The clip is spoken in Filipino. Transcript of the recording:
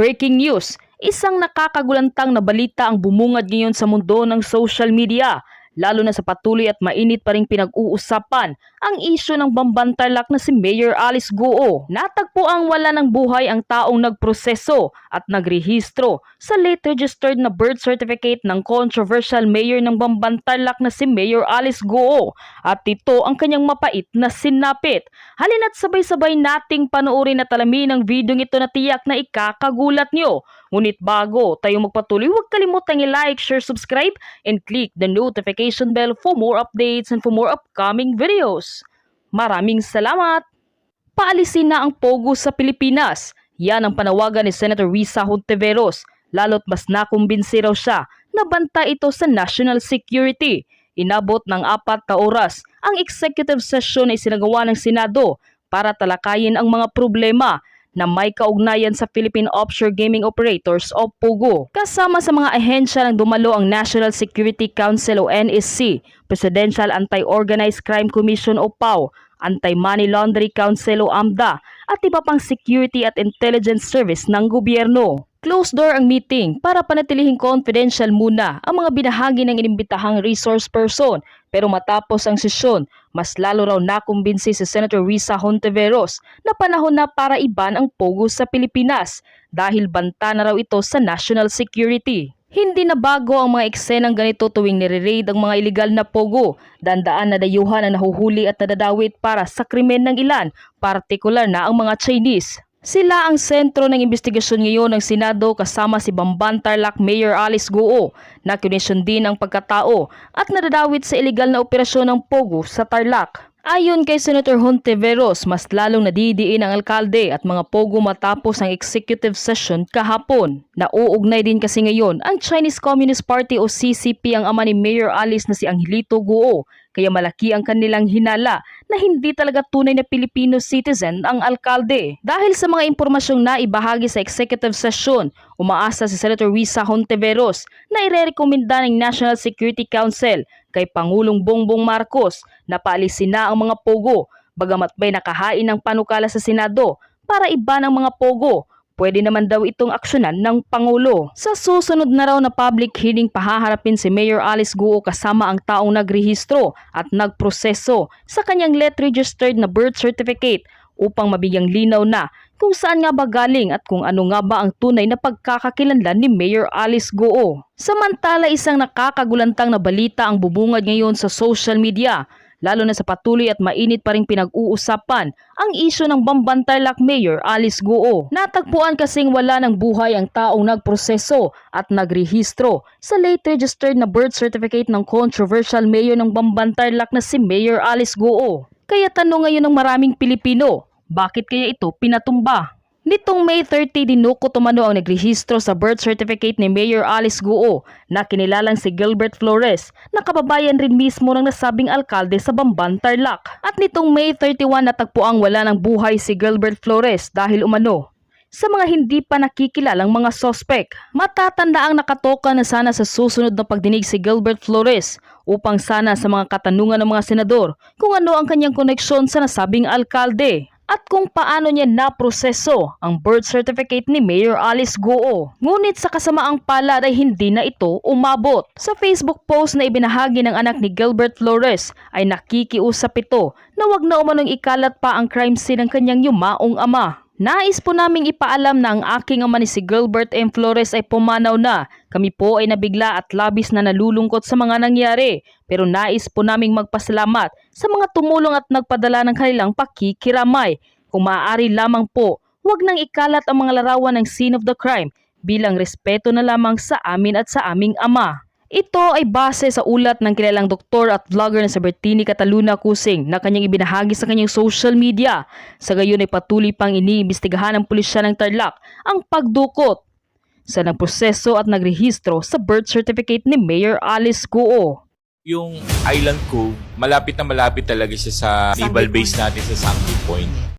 Breaking news, isang nakakagulantang na balita ang bumungad ngayon sa mundo ng social media, lalo na sa patuloy at mainit pa rin pinag-uusapan ang isyo ng bambantarlak na si Mayor Alice Guo. Natagpo ang wala ng buhay ang taong nagproseso at nagrehistro sa late registered na birth certificate ng controversial mayor ng bambantarlak na si Mayor Alice Guo at ito ang kanyang mapait na sinapit. Halina't sabay-sabay nating panoorin at alamin ang video ito na tiyak na ikakagulat nyo. Ngunit bago tayo magpatuloy, huwag kalimutang i-like, share, subscribe, and click the notification bell for more updates and for more upcoming videos. Maraming salamat! Paalisin na ang Pogo sa Pilipinas. Yan ang panawagan ni Senator Risa Hontiveros, lalo't mas nakumbinsi raw siya na banta ito sa national security. Inabot ng apat na oras ang executive session na isinagawa ng Senado para talakayin ang mga problema na may kaugnayan sa Philippine Offshore Gaming Operators o POGO. Kasama sa mga ahensya ng dumalo ang National Security Council o NSC, Presidential Anti-Organized Crime Commission o PAO, Anti-Money Laundering Council o AMDA, at iba pang security at intelligence service ng gobyerno. Closed door ang meeting para panatilihing confidential muna ang mga binahagi ng inimbitahang resource person pero matapos ang sesyon, mas lalo raw nakumbinsi si Senator Risa Hontiveros na panahon na para iban ang pogo sa Pilipinas dahil banta na raw ito sa national security. Hindi na bago ang mga eksenang ganito tuwing nire-raid ang mga illegal na pogo. Dandaan na dayuhan ang nahuhuli at nadadawit para sa krimen ng ilan, partikular na ang mga Chinese. Sila ang sentro ng investigasyon ngayon ng Senado kasama si Bamban Tarlac Mayor Alice Guo na kinisyon din ang pagkatao at nadadawit sa illegal na operasyon ng Pogo sa Tarlac. Ayon kay Senator Hontiveros, mas lalong nadidiin ang alkalde at mga pogo matapos ang executive session kahapon. Nauugnay din kasi ngayon ang Chinese Communist Party o CCP ang ama ni Mayor Alice na si Angelito Guo kaya malaki ang kanilang hinala na hindi talaga tunay na Filipino citizen ang alkalde. Dahil sa mga impormasyong naibahagi sa executive session, umaasa si Senator Risa Hontiveros na irerekomenda ng National Security Council kay Pangulong Bongbong Marcos na paalisin na ang mga pogo bagamat may nakahain ng panukala sa Senado para iba ng mga pogo Pwede naman daw itong aksyonan ng Pangulo. Sa susunod na raw na public hearing pahaharapin si Mayor Alice Guo kasama ang taong nagrehistro at nagproseso sa kanyang let registered na birth certificate upang mabigyang linaw na kung saan nga ba galing at kung ano nga ba ang tunay na pagkakakilanlan ni Mayor Alice Guo. Samantala isang nakakagulantang na balita ang bubungad ngayon sa social media lalo na sa patuloy at mainit pa rin pinag-uusapan ang isyo ng Bambantarlac Mayor Alice Guo. Natagpuan kasing wala ng buhay ang taong nagproseso at nagrehistro sa late registered na birth certificate ng controversial mayor ng Bambantarlac na si Mayor Alice Guo. Kaya tanong ngayon ng maraming Pilipino, bakit kaya ito pinatumba? Nitong May 30, dinuko tumano ang nagrehistro sa birth certificate ni Mayor Alice Guo na kinilalang si Gilbert Flores na kababayan rin mismo ng nasabing alkalde sa Bamban, Tarlac. At nitong May 31 natagpuang wala ng buhay si Gilbert Flores dahil umano sa mga hindi pa nakikilalang mga sospek. Matatanda ang nakatoka na sana sa susunod na pagdinig si Gilbert Flores upang sana sa mga katanungan ng mga senador kung ano ang kanyang koneksyon sa nasabing alkalde at kung paano niya naproseso ang birth certificate ni Mayor Alice Guo. Ngunit sa kasamaang palad ay hindi na ito umabot. Sa Facebook post na ibinahagi ng anak ni Gilbert Flores ay nakikiusap ito na wag na umanong ikalat pa ang crime scene ng kanyang yumaong ama. Nais po naming ipaalam na ang aking ama ni si Gilbert M. Flores ay pumanaw na. Kami po ay nabigla at labis na nalulungkot sa mga nangyari. Pero nais po naming magpasalamat sa mga tumulong at nagpadala ng kanilang pakikiramay. Kung maaari lamang po, huwag nang ikalat ang mga larawan ng scene of the crime bilang respeto na lamang sa amin at sa aming ama. Ito ay base sa ulat ng kilalang doktor at vlogger na si Bertini Cataluna Kusing na kanyang ibinahagi sa kanyang social media. Sa gayon ay patuloy pang iniimbestigahan ng pulisya ng Tarlac ang pagdukot sa nagproseso at nagrehistro sa birth certificate ni Mayor Alice Guo. yung island ko, malapit na malapit talaga siya sa naval base natin sa Sanctuary Point.